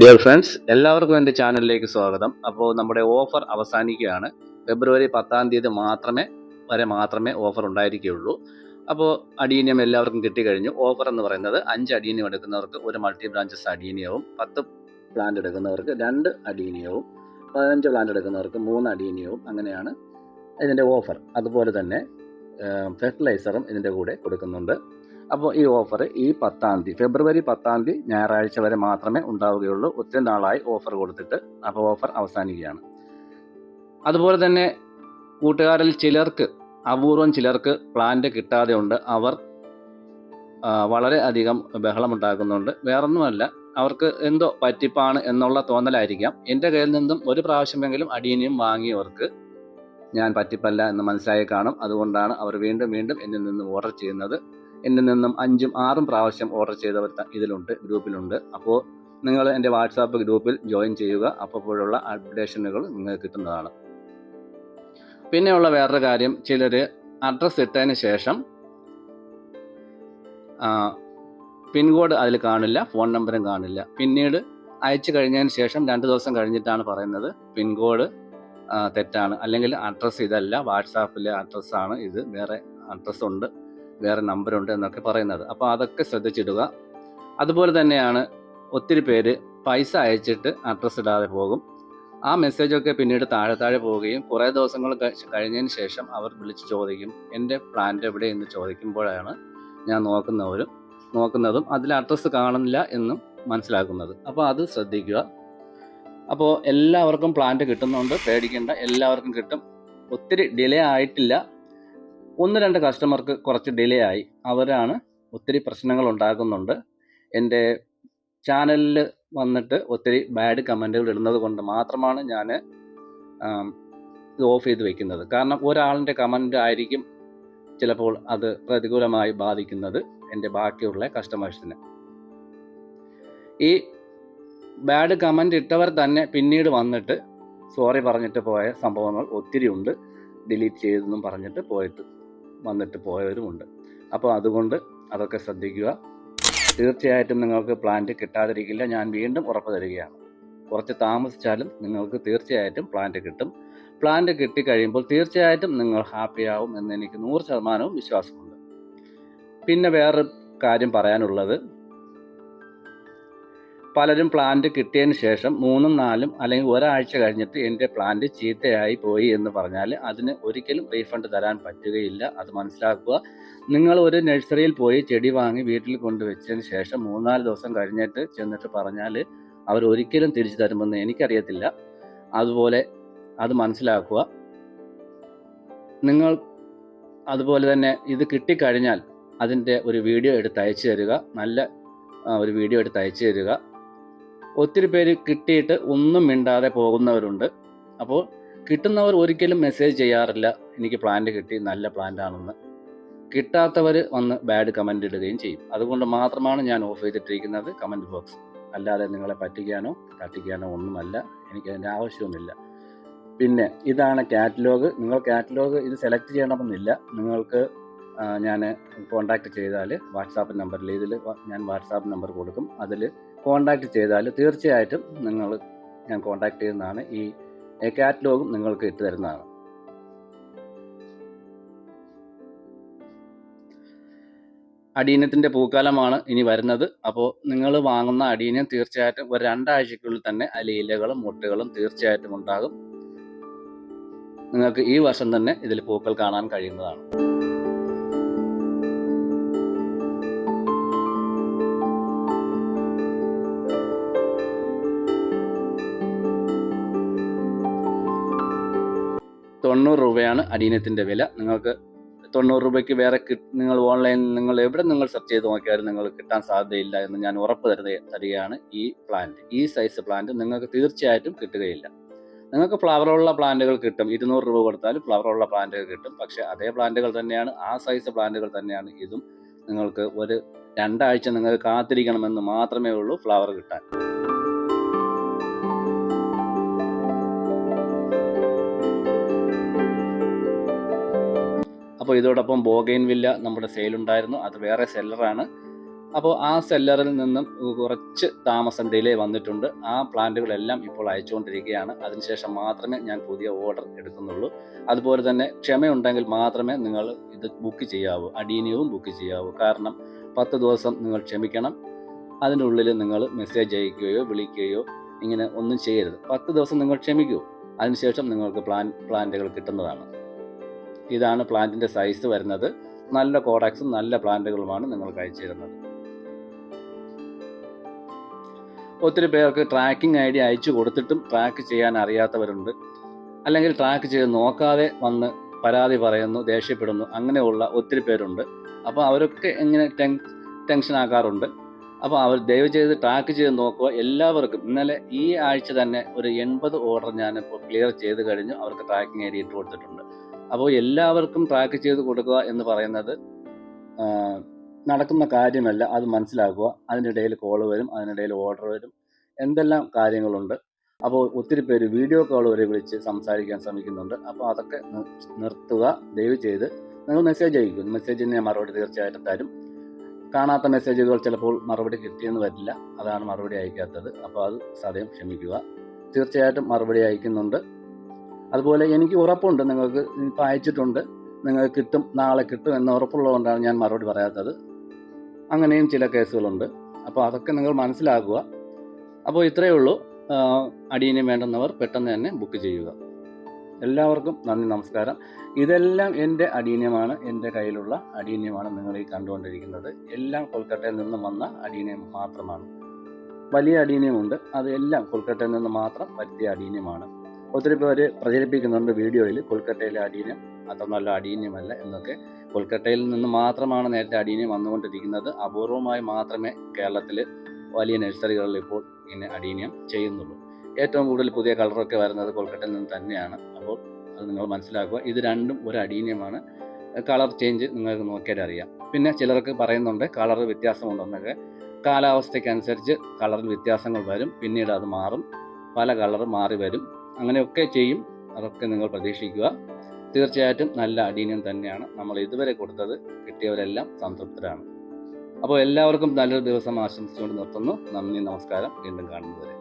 Dear friends എല്ലാവർക്കും എന്റെ ചാനലിലേക്ക് സ്വാഗതം. അപ്പോൾ നമ്മുടെ ഓഫർ അവസാനിക്കുകയാണ്. ഫെബ്രുവരി പത്താം തീയതി മാത്രമേ വരെ മാത്രമേ ഓഫർ ഉണ്ടായിരിക്കുകയുള്ളൂ. അപ്പോൾ അടിയനിയം എല്ലാവർക്കും കിട്ടിക്കഴിഞ്ഞു. ഓഫർ എന്ന് പറയുന്നത് അഞ്ച് അടിയനിയം എടുക്കുന്നവർക്ക് ഒരു മൾട്ടി ബ്രാഞ്ചസ് അടിയനിയവും പത്ത് പ്ലാന്റ് എടുക്കുന്നവർക്ക് രണ്ട് അടിയനിയവും പതിനഞ്ച് പ്ലാന്റ് എടുക്കുന്നവർക്ക് മൂന്ന് അടിയനിയവും അങ്ങനെയാണ് ഇതിന്റെ ഓഫർ. അതുപോലെ തന്നെ ഫെർട്ടിലൈസറും ഇതിന്റെ കൂടെ കൊടുക്കുന്നുണ്ട്. അപ്പോൾ ഈ ഓഫർ ഈ പത്താം തീയതി ഫെബ്രുവരി പത്താം തീയതി ഞായറാഴ്ച വരെ മാത്രമേ ഉണ്ടാവുകയുള്ളൂ. ഒത്തിരി നാളായി ഓഫർ കൊടുത്തിട്ട് അപ്പോൾ ഓഫർ അവസാനിക്കുകയാണ്. അതുപോലെ തന്നെ കൂട്ടുകാരിൽ ചിലർക്ക് അപൂർവം ചിലർക്ക് പ്ലാന്റ് കിട്ടാതെ ഉണ്ട്. അവർ വളരെ അധികം ബഹളമുണ്ടാക്കുന്നുണ്ട് വേറൊന്നുമല്ല അവർക്ക് എന്തോ പറ്റിപ്പാണ് എന്നുള്ള തോന്നലായിരിക്കാം. എന്റെ കയ്യിൽ നിന്നും ഒരു പ്രാവശ്യമെങ്കിലും അടിയനിയും വാങ്ങിയവർക്ക് ഞാൻ പറ്റിപ്പല്ല എന്ന് മനസ്സിലായി കാണും. അതുകൊണ്ടാണ് അവർ വീണ്ടും വീണ്ടും എന്നിൽ നിന്ന് ഓർഡർ ചെയ്യുന്നത്. എന്നിൽ നിന്നും അഞ്ചും ആറും പ്രാവശ്യം ഓർഡർ ചെയ്തവർ ഇതിലുണ്ട് ഗ്രൂപ്പിലുണ്ട്. അപ്പോൾ നിങ്ങൾ എന്റെ വാട്സാപ്പ് ഗ്രൂപ്പിൽ ജോയിൻ ചെയ്യുക. അപ്പോഴുള്ള അപ്ഡേഷനുകൾ നിങ്ങൾക്ക് കിട്ടുന്നതാണ്. പിന്നെയുള്ള വേറൊരു കാര്യം ചിലർ അഡ്രസ്സ് ഇട്ടതിന് ശേഷം പിൻകോഡ് അതിൽ കാണില്ല ഫോൺ നമ്പറും കാണില്ല. പിന്നീട് അയച്ചു കഴിഞ്ഞതിന് ശേഷം രണ്ട് ദിവസം കഴിഞ്ഞിട്ടാണ് പറയുന്നത് പിൻകോഡ് തെറ്റാണ്. അല്ലെങ്കിൽ അഡ്രസ്സ് ഇതല്ല വാട്സാപ്പിലെ അഡ്രസ്സാണ് ഇത് വേറെ അഡ്രസ്സ് ഉണ്ട്. വേറെ നമ്പറുണ്ട് എന്നൊക്കെ പറയുന്നത്. അപ്പോൾ അതൊക്കെ ശ്രദ്ധിച്ചിടുക. അതുപോലെ തന്നെയാണ് ഒത്തിരി പേര് പൈസ അയച്ചിട്ട് അഡ്രസ്സ് ഇടാതെ പോകും. ആ മെസ്സേജൊക്കെ പിന്നീട് താഴെ താഴെ പോവുകയും കുറേ ദിവസങ്ങൾ കഴി- കഴിഞ്ഞതിന് ശേഷം അവർ വിളിച്ച് ചോദിക്കും എന്റെ പ്ലാന്റ് എവിടെ? എന്ന് ചോദിക്കുമ്പോഴാണ് ഞാൻ നോക്കുന്നവരും നോക്കുന്നതും അതിൽ അഡ്രസ്സ് കാണുന്നില്ല എന്നും മനസ്സിലാക്കുന്നത്. അപ്പോൾ അത് ശ്രദ്ധിക്കുക. അപ്പോൾ എല്ലാവർക്കും പ്ലാന്റ് കിട്ടുന്നുണ്ട്. പേടിക്കേണ്ട. എല്ലാവർക്കും കിട്ടും. ഒത്തിരി ഡിലേ ആയിട്ടില്ല. ഒന്ന് രണ്ട് കസ്റ്റമർക്ക് കുറച്ച് ഡിലേ ആയി. അവരാണ് ഒത്തിരി പ്രശ്നങ്ങൾ ഉണ്ടാക്കുന്നുണ്ട്. എന്റെ ചാനലിൽ വന്നിട്ട് ഒത്തിരി ബാഡ് കമന്റുകൾ ഇടുന്നത് കൊണ്ട് മാത്രമാണ് ഞാൻ ഇത് ഓഫ് ചെയ്ത് വെക്കുന്നത്. കാരണം ഒരാളിന്റെ കമന്റ് ആയിരിക്കും ചിലപ്പോൾ അത് പ്രതികൂലമായി ബാധിക്കുന്നത് എന്റെ ബാക്കിയുള്ള കസ്റ്റമേഴ്സിന് ഈ ബാഡ് കമന്റ് ഇട്ടവർ തന്നെ പിന്നീട് വന്നിട്ട് സോറി പറഞ്ഞിട്ട് പോയ സംഭവങ്ങൾ ഒത്തിരി ഉണ്ട്. ഡിലീറ്റ് ചെയ്തെന്നും പറഞ്ഞിട്ട് പോയിട്ട് വന്നിട്ട് പോയവരുമുണ്ട്. അപ്പോൾ അതുകൊണ്ട് അതൊക്കെ ശ്രദ്ധിക്കുക. തീർച്ചയായിട്ടും നിങ്ങൾക്ക് പ്ലാന്റ് കിട്ടാതിരിക്കില്ല. ഞാൻ വീണ്ടും ഉറപ്പ് തരികയാണ്. കുറച്ച് താമസിച്ചാലും നിങ്ങൾക്ക് തീർച്ചയായിട്ടും പ്ലാന്റ് കിട്ടും. പ്ലാന്റ് കിട്ടിക്കഴിയുമ്പോൾ തീർച്ചയായിട്ടും നിങ്ങൾ ഹാപ്പിയാവും എന്ന് എനിക്ക് നൂറ് ശതമാനവും വിശ്വാസമുണ്ട്. പിന്നെ വേറൊരു കാര്യം പറയാനുള്ളത്. പലരും പ്ലാന്റ് കിട്ടിയതിന് ശേഷം മൂന്നും നാലും അല്ലെങ്കിൽ ഒരാഴ്ച കഴിഞ്ഞിട്ട് എന്റെ പ്ലാന്റ് ചീത്തയായി പോയി എന്ന് പറഞ്ഞാൽ അതിന് ഒരിക്കലും റീഫണ്ട് തരാൻ പറ്റുകയില്ല. അത് മനസ്സിലാക്കുക. നിങ്ങൾ ഒരു നഴ്സറിയിൽ പോയി ചെടി വാങ്ങി വീട്ടിൽ കൊണ്ടുവച്ചതിന് ശേഷം മൂന്നാൽ ദിവസം കഴിഞ്ഞിട്ട് ചെന്നിട്ട് പറഞ്ഞാൽ അവർ ഒരിക്കലും തിരിച്ചു തരുമെന്ന് എനിക്കറിയത്തില്ല. അതുപോലെ അത് മനസ്സിലാക്കുക. നിങ്ങൾ അതുപോലെ തന്നെ ഇത് കിട്ടിക്കഴിഞ്ഞാൽ അതിന്റെ ഒരു വീഡിയോ എടുത്ത് അയച്ചു തരിക. നല്ല ഒരു വീഡിയോ എടുത്ത് അയച്ചു തരിക. ഒത്തിരി പേര് കിട്ടിയിട്ട് ഒന്നും മിണ്ടാതെ പോകുന്നവരുണ്ട്. അപ്പോൾ കിട്ടുന്നവർ ഒരിക്കലും മെസ്സേജ് ചെയ്യാറില്ല. എനിക്ക് പ്ലാന്റ് കിട്ടി നല്ല പ്ലാന്റ് ആണെന്ന്. കിട്ടാത്തവർ വന്ന് ബാഡ് കമന്റ് ഇടുകയും ചെയ്യും. അതുകൊണ്ട് മാത്രമാണ് ഞാൻ ഓഫ് ചെയ്തിട്ടിരിക്കുന്നത് കമന്റ് ബോക്സ് അല്ലാതെ നിങ്ങളെ പറ്റിക്കാനോ തട്ടിക്കാനോ ഒന്നുമല്ല. എനിക്ക് അതിന്റെ ആവശ്യവുമില്ല പിന്നെ ഇതാണ് കാറ്റലോഗ് നിങ്ങൾ കാറ്റലോഗ് ഇത് സെലക്ട് ചെയ്യണമെന്നില്ല. നിങ്ങൾക്ക് ഞാൻ കോണ്ടാക്ട് ചെയ്താൽ വാട്സാപ്പ് നമ്പറിൽ ഇതിൽ ഞാൻ വാട്സാപ്പ് നമ്പർ കൊടുക്കും. അതിൽ കോണ്ടാക്ട് ചെയ്താൽ തീർച്ചയായിട്ടും നിങ്ങൾ ഞാൻ കോണ്ടാക്ട് ചെയ്യുന്നതാണ്. ഈ കാറ്റലോഗും നിങ്ങൾക്ക് ഇട്ട് തരുന്നതാണ്. അടീനത്തിന്റെ പൂക്കാലമാണ് ഇനി വരുന്നത്. അപ്പോൾ നിങ്ങൾ വാങ്ങുന്ന അടീനം തീർച്ചയായിട്ടും ഒരു രണ്ടാഴ്ചയ്ക്കുള്ളിൽ തന്നെ അതിൽ ഇലകളും മുട്ടുകളും തീർച്ചയായിട്ടും ഉണ്ടാകും. നിങ്ങൾക്ക് ഈ വർഷം തന്നെ ഇതിൽ പൂക്കൾ കാണാൻ കഴിയുന്നതാണ്. തൊണ്ണൂറ് രൂപയാണ് അടീനത്തിന്റെ വില. നിങ്ങൾക്ക് തൊണ്ണൂറ് രൂപയ്ക്ക് വേറെ നിങ്ങൾ ഓൺലൈനിൽ നിങ്ങൾ എവിടെ നിങ്ങൾ സെർച്ച് ചെയ്ത് നോക്കിയാലും നിങ്ങൾ കിട്ടാൻ സാധ്യതയില്ല എന്ന് ഞാൻ ഉറപ്പ് തരുന്ന തരികയാണ് ഈ പ്ലാന്റ്. ഈ സൈസ് പ്ലാന്റ് നിങ്ങൾക്ക് തീർച്ചയായിട്ടും കിട്ടുകയില്ല. നിങ്ങൾക്ക് ഫ്ലവറുള്ള പ്ലാന്റുകൾ കിട്ടും. ഇരുന്നൂറ് രൂപ കൊടുത്താലും ഫ്ലവറുള്ള പ്ലാന്റുകൾ കിട്ടും. പക്ഷേ അതേ പ്ലാന്റുകൾ തന്നെയാണ് ആ സൈസ് പ്ലാന്റുകൾ തന്നെയാണ് ഇതും നിങ്ങൾക്ക് ഒരു രണ്ടാഴ്ച നിങ്ങൾ കാത്തിരിക്കണമെന്ന് മാത്രമേ ഉള്ളൂ ഫ്ലവർ കിട്ടാൻ. അപ്പോൾ ഇതോടൊപ്പം ബോഗൈൻ വില്ല നമ്മുടെ സെയിലുണ്ടായിരുന്നു അത് വേറെ സെല്ലറാണ് അപ്പോൾ ആ സെല്ലറിൽ നിന്നും കുറച്ച് താമസം ഡിലേ വന്നിട്ടുണ്ട്. ആ പ്ലാന്റുകളെല്ലാം ഇപ്പോൾ അയച്ചുകൊണ്ടിരിക്കുകയാണ്. അതിനുശേഷം മാത്രമേ ഞാൻ പുതിയ ഓർഡർ എടുക്കുന്നുള്ളൂ. അതുപോലെ തന്നെ ക്ഷമയുണ്ടെങ്കിൽ മാത്രമേ നിങ്ങൾ ഇത് ബുക്ക് ചെയ്യാവൂ. അഡീനിയവും ബുക്ക് ചെയ്യാവൂ. കാരണം പത്ത് ദിവസം നിങ്ങൾ ക്ഷമിക്കണം. അതിനുള്ളിൽ നിങ്ങൾ മെസ്സേജ് അയക്കുകയോ വിളിക്കുകയോ ഇങ്ങനെ ഒന്നും ചെയ്യരുത്. പത്ത് ദിവസം നിങ്ങൾ ക്ഷമിക്കൂ. അതിനുശേഷം നിങ്ങൾക്ക് പ്ലാൻ പ്ലാന്റുകൾ കിട്ടുന്നതാണ്. ഇതാണ് പ്ലാന്റിന്റെ സൈസ് വരുന്നത്. നല്ല കോഡാക്സും നല്ല പ്ലാന്റുകളുമാണ് നിങ്ങൾക്ക് അയച്ചു തരുന്നത് ഒത്തിരി പേർക്ക് ട്രാക്കിംഗ് ഐ ഡി അയച്ചു കൊടുത്തിട്ടും ട്രാക്ക് ചെയ്യാൻ അറിയാത്തവരുണ്ട്. അല്ലെങ്കിൽ ട്രാക്ക് ചെയ്ത് നോക്കാതെ വന്ന് പരാതി പറയുന്നു ദേഷ്യപ്പെടുന്നു അങ്ങനെയുള്ള ഒത്തിരി പേരുണ്ട്. അപ്പോൾ അവരൊക്കെ ഇങ്ങനെ ടെൻ ടെൻഷൻ ആക്കാറുണ്ട്. അപ്പോൾ അവർ ദയവ് ചെയ്ത് ട്രാക്ക് ചെയ്ത് നോക്കുക. എല്ലാവർക്കും ഇന്നലെ ഈ ആഴ്ച തന്നെ ഒരു എൺപത് ഓർഡർ ഞാനിപ്പോൾ ക്ലിയർ ചെയ്ത് കഴിഞ്ഞു. അവർക്ക് ട്രാക്കിംഗ് ഐ ഡി ഇട്ട് കൊടുത്തിട്ടുണ്ട്. അപ്പോൾ എല്ലാവർക്കും ട്രാക്ക് ചെയ്ത് കൊടുക്കുക എന്ന് പറയുന്നത് നടക്കുന്ന കാര്യമല്ല അത് മനസ്സിലാക്കുക. അതിനിടയിൽ കോൾ വരും അതിനിടയിൽ ഓർഡർ വരും എന്തെല്ലാം കാര്യങ്ങളുണ്ട്. അപ്പോൾ ഒത്തിരി പേര് വീഡിയോ കോൾ വരെ വിളിച്ച് സംസാരിക്കാൻ ശ്രമിക്കുന്നുണ്ട്. അപ്പോൾ അതൊക്കെ നിർത്തുക ദയവ് ചെയ്ത് നിങ്ങൾ മെസ്സേജ് അയക്കും. മെസ്സേജിന് മറുപടി തീർച്ചയായിട്ടും തരും. കാണാത്ത മെസ്സേജുകൾ ചിലപ്പോൾ മറുപടി കിട്ടിയെന്ന് വരില്ല. അതാണ് മറുപടി അയക്കാത്തത്. അപ്പോൾ അത് സദയം ക്ഷമിക്കുക. തീർച്ചയായിട്ടും മറുപടി അയക്കുന്നുണ്ട്. അതുപോലെ എനിക്ക് ഉറപ്പുണ്ട് നിങ്ങൾക്ക് ഇപ്പോൾ അയച്ചിട്ടുണ്ട്. നിങ്ങൾക്ക് കിട്ടും നാളെ കിട്ടും എന്ന് ഉറപ്പുള്ളതുകൊണ്ടാണ് ഞാൻ മറുപടി പറയാത്തത്. അങ്ങനെയും ചില കേസുകളുണ്ട്. അപ്പോൾ അതൊക്കെ നിങ്ങൾ മനസ്സിലാക്കുക. അപ്പോൾ ഇത്രയേ ഉള്ളൂ. അടിയനെ വേണ്ടുന്നവർ പെട്ടെന്ന് തന്നെ ബുക്ക് ചെയ്യുക. എല്ലാവർക്കും നന്ദി നമസ്കാരം. ഇതെല്ലാം എന്റെ അടീനമാണ് എന്റെ കയ്യിലുള്ള അടീനമാണ് നിങ്ങൾ ഈ കണ്ടുകൊണ്ടിരിക്കുന്നത്. എല്ലാം കൊൽക്കട്ടയിൽ നിന്നും വന്ന അടീന്യം മാത്രമാണ്. വലിയ അടീന്യമുണ്ട് അതെല്ലാം എല്ലാം കൊൽക്കത്തയിൽ നിന്ന് മാത്രം വരുത്തിയ അടീന്യമാണ് ഒത്തിരി പേര് പ്രചരിപ്പിക്കുന്നുണ്ട് വീഡിയോയിൽ. കൊൽക്കത്തയിലെ അടീനം അത്ര നല്ല അടീന്യമല്ല എന്നൊക്കെ. കൊൽക്കത്തയിൽ നിന്ന് മാത്രമാണ് നേരത്തെ അടീന്യം വന്നുകൊണ്ടിരിക്കുന്നത്. അപൂർവമായി മാത്രമേ കേരളത്തിൽ വലിയ നഴ്സറികളിൽ ഇപ്പോൾ ഇങ്ങനെ അടീന്യം ചെയ്യുന്നുള്ളൂ. ഏറ്റവും കൂടുതൽ പുതിയ കളറൊക്കെ വരുന്നത് കൊൽക്കത്തയിൽ നിന്ന് തന്നെയാണ്. അപ്പോൾ അത് നിങ്ങൾ മനസ്സിലാക്കുക. ഇത് രണ്ടും ഒരു അടീന്യമാണ് കളർ ചേഞ്ച് നിങ്ങൾക്ക് നോക്കിയാൽ അറിയാം. പിന്നെ ചിലർക്ക് പറയുന്നുണ്ട് കളർ വ്യത്യാസമുണ്ടെന്നൊക്കെ. കാലാവസ്ഥയ്ക്കനുസരിച്ച് കളറിൽ വ്യത്യാസങ്ങൾ വരും. പിന്നീട് അത് മാറും. പല കളർ മാറി വരും. അങ്ങനെയൊക്കെ ചെയ്യും. അതൊക്കെ നിങ്ങൾ പ്രതീക്ഷിക്കുക. തീർച്ചയായിട്ടും നല്ല അടീനം തന്നെയാണ്. നമ്മൾ ഇതുവരെ കൊടുത്തത് കിട്ടിയവരെല്ലാം സംതൃപ്തരാണ്. അപ്പോൾ എല്ലാവർക്കും നല്ലൊരു ദിവസം ആശംസിച്ചുകൊണ്ട് നിർത്തുന്നു. നന്ദി നമസ്കാരം. വീണ്ടും കാണുന്നതുവരെ.